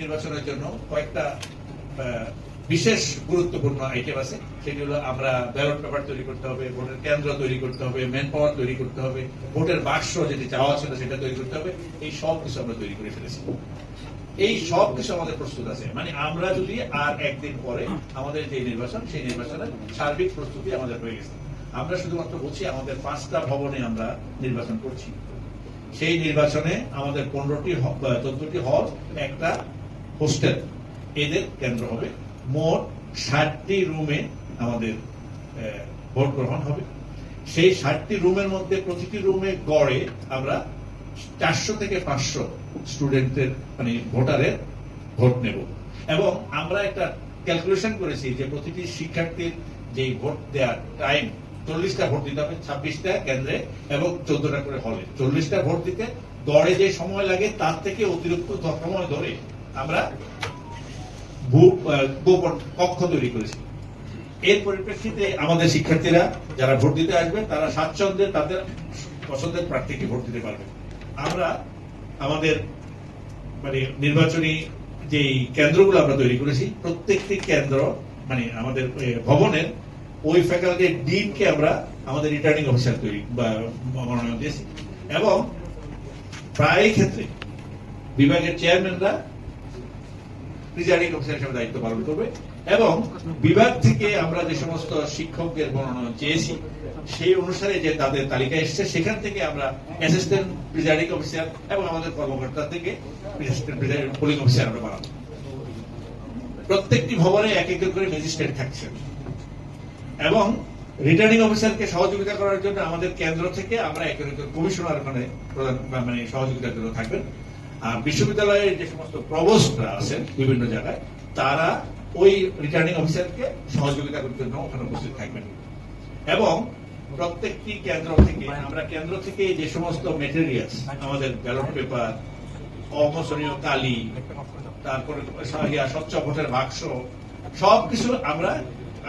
নির্বাচনের জন্য কয়েকটা বিশেষ গুরুত্বপূর্ণ আইটেম আছে। সেটি হলো আমরা ব্যালট পেপার তৈরি করতে হবে, ভোটের কেন্দ্র তৈরি করতে হবে ম্যান পাওয়ার তৈরি করতে হবে, ভোটের বাক্স যেটি চাওয়া ছিল সেটা তৈরি করতে হবে, এই সব কিছু আমরা তৈরি করে ফেলেছি। এই সব কিছু আমাদের প্রস্তুত আছে। মানে আমরা যদি আর একদিন পরে আমাদের যে নির্বাচন, সেই নির্বাচনের সার্বিক প্রস্তুতি আমাদের হয়ে গেছে। আমরা শুধুমাত্র বলছি, আমাদের পাঁচটা ভবনে আমরা নির্বাচন করছি। সেই নির্বাচনে আমাদের পনেরোটি চোদ্দটি হল, একটা হোস্টেল। এদের কেন্দ্র হবে। মোট ষাটটি রুমে আমাদের ভোট গ্রহণ হবে। সেই ষাটটি রুমের মধ্যে প্রতিটি রুমে গড়ে আমরা চারশো থেকে পাঁচশো স্টুডেন্টের মানে ভোটারের ভোট নেব। এবং আমরা একটা ক্যালকুলেশন করেছি যে প্রতিটি শিক্ষার্থীর যে ভোট দেওয়ার টাইম, চল্লিশটা ভোট দিতে হবে ছাব্বিশটা কেন্দ্রে এবং চোদ্দটা করে হলে। চল্লিশটা ভোট দিতে গড়ে যে সময় লাগে, তার থেকে অতিরিক্ত সময় ধরে আমরা গোপন কক্ষ তৈরি করেছি। এর পরিপ্রেক্ষিতে আমাদের শিক্ষার্থীরা যারা ভোট দিতে আসবে, তারা স্বাচ্ছন্দ্যে তাদের পছন্দের প্রার্থীকে ভোট দিতে পারবে। আমরা আমাদের মানে নির্বাচনী যে কেন্দ্রগুলো আমরা তৈরি করেছি, প্রত্যেকটি কেন্দ্র মানে আমাদের ভবনের ওই ফ্যাকাল্টির ডিনকে আমরা আমাদের রিটার্নিং অফিসার তৈরি বা মনোনয়ন দিয়েছি। এবং প্রায় ক্ষেত্রে বিভাগের চেয়ারম্যানরা প্রিজাইডিং অফিসার হিসেবে দায়িত্ব পালন করবে এবং বিভাগ থেকে আমরা যে সমস্ত শিক্ষকদের মনোনয়ন চেয়েছি, সেই অনুসারে যে তাদের তালিকা এসছে, সেখান থেকে আমরা অ্যাসিস্ট্যান্ট প্রিজাইডিং অফিসার এবং আমাদের কর্মকর্তা থেকে পোলিং অফিসার আমরা বানাবো প্রত্যেকটি ভবনে এক একজন করে ম্যাজিস্ট্রেট থাকছেন এবং রিটার্নিং অফিসারকে সহযোগিতা করার জন্য আমাদের কেন্দ্র থেকে আমরা একজন একজন কমিশনার ওখানে মানে সহযোগিতার জন্য থাকবেন। আর বিশ্ববিদ্যালয়ের যে সমস্ত প্রভোস্টরা আছেন বিভিন্ন জায়গায়, তারা ওই রিটার্নিং অফিসারকে সহযোগিতা করার জন্য ওখানে উপস্থিত থাকবেন। এবং প্রত্যেকটি কেন্দ্র থেকে, আমরা কেন্দ্র থেকে যে সমস্ত মেটেরিয়ালস আমাদের ব্যালট পেপার অমোচনীয় কালি, তারপরে স্বচ্ছ ভোটের বাক্স, সবকিছু আমরা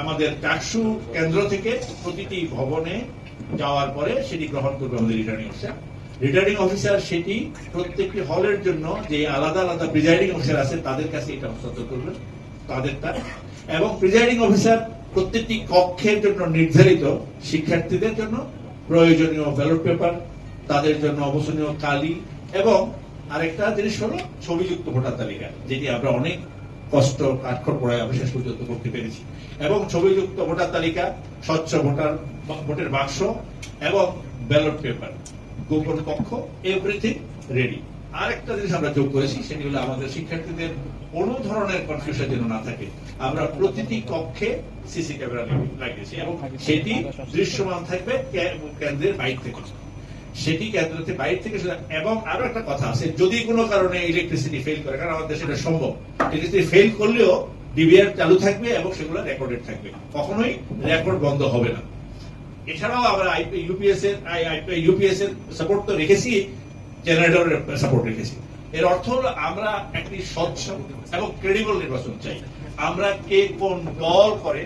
আমাদের চাকসু কেন্দ্র থেকে প্রতিটি ভবনে যাওয়ার পরে সেটি গ্রহণ করবে আমাদের রিটার্নিং অফিসার রিটার্নিং অফিসার সেটি প্রত্যেকটি হলের জন্য যে আলাদা আলাদা প্রিজাইডিং অফিসার আছে, তাদের কাছে এটা হস্তান্তর করবেন তাদেরটা এবং প্রিজাইডিং অফিসার প্রত্যেকটি কক্ষের জন্য নির্ধারিত শিক্ষার্থীদের জন্য প্রয়োজনীয় ব্যালট পেপার তাদের জন্য অবসনীয় কালি এবং আরেকটা জিনিস হলো ছবিযুক্ত ভোটার তালিকা, যেটি আমরা অনেক কষ্ট কাঠখড় পড়ায় আমরা শেষ পর্যন্ত করতে পেরেছি। এবং ছবিযুক্ত ভোটার তালিকা, স্বচ্ছ ভোটার ভোটের বাক্স এবং ব্যালট পেপার, গোপন কক্ষ এভরিথিং রেডি আরেকটা জিনিস আমরা যোগ করেছি, সেটি হলো আমাদের শিক্ষার্থীদের কোনো ধরনের কনফিউশন যেন না থাকে। আমরা প্রতিটি কক্ষে সিসি ক্যামেরা লাগিয়েছি এবং সেটি দৃশ্যমান থাকবে কেন্দ্রের বাইরে থেকে। সেটি কেন্দ্রতে বাইরে থেকে এবং আরও একটা কথা আছে, যদি কোনো কারণে ইলেকট্রিসিটি ফেল করে, কারণ আমাদের সেটা সম্ভব। ইলেকট্রিসিটি ফেল করলেও ডিবিআর চালু থাকবে এবং সেগুলো রেকর্ডেড থাকবে। কখনোই রেকর্ড বন্ধ হবে না। এছাড়াও আমরা ইউপিএস এর ইউপিএস এর সাপোর্ট তো রেখেছি জেনারেটরের সাপোর্ট রেখেছি। এর অর্থ হলো আমরা একটি স্বচ্ছ এবং ক্রেডিবল নির্বাচন চাই। আমরা কে কোন দল করে